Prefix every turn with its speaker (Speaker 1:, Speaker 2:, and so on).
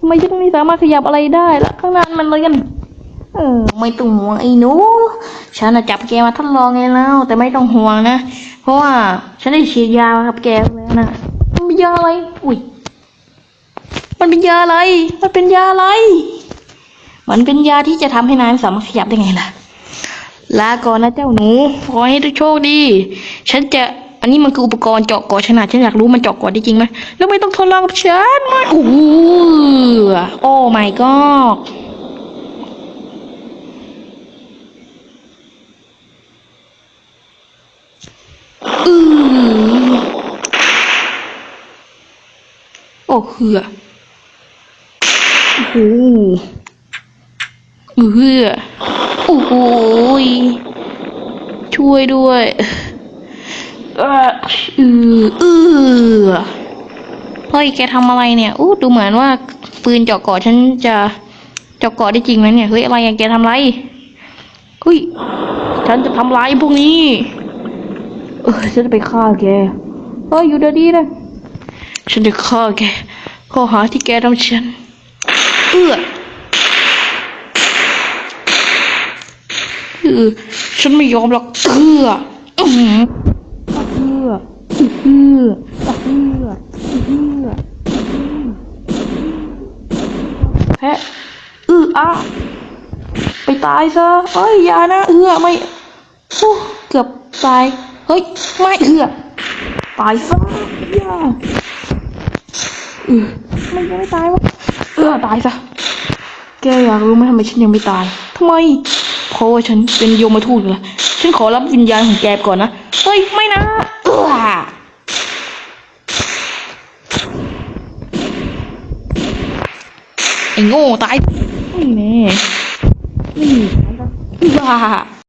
Speaker 1: ทำไมฉันไม่สามารถขยับอะไรได้ละข้างหน้ามันเลยกันเออไม่ต้องห่วงไอ้หนูฉันน่ะจับแกมาทดลองไงแล้วแต่ไม่ต้องห่วงนะ เพราะว่าฉันได้ฉีดยากับแกแล้วนะมันเป็นยาอะไร อุ้ยมันเป็นยาอะไร มันเป็นยาอะไร มันเป็นยาที่จะทำให้นายไม่สามารถขยับได้ไงล่ะลาก่อนนะเจ้าหนูขอให้ทุกโชคดี ฉันจะ อันนี้มันคืออุปกรณ์เจาะกอดขนาดฉันอยากรู้มันเจาะกอได้จริงไหมแล้วไม่ต้องทดลองกับฉันมาโอ้โหโอ้ my god อือโอ้เหือโอ้หอือเหือโอ้โหยช่วยด้วย เอออืออือเฮ้ยแกทำอะไรเนี่ยอู้ดูเหมือนว่าปืนเจาะเกาะฉันจะเจาะเกาะได้จริงนะเนี่ยเฮ้ยอะไรอะแกทำไรเฮ้ยฉันจะทำลายพวกนี้ เออฉันจะไปฆ่าแกเฮ้ยอยู่เดี๋ยวนี้นะฉันจะฆ่าแกข้อหาที่แกทำฉันเอื้อเออฉันไม่ยอมหรอกเอื้ออื้อหือเอื้อ เอื้อเอือเอื้อแพะเอื้ออะไปตายซะเอ้ยยานะเอื้อไม่โอ้เกือบตาย เฮ้ย ไม่เอื้อตายซะย่าเออมันยังไม่ตายวะเอื้อตายซะ แกอยากรู้ไหมทำไมฉันยังไม่ตายทำไม เพราะว่าฉันเป็นโยมทูตไงฉันขอรับวิญญาณของแกก่อนนะ เฮ้ย ไม่นะ เออ ไอ้โง่ตายนี่แน่นี่ตายซะเออ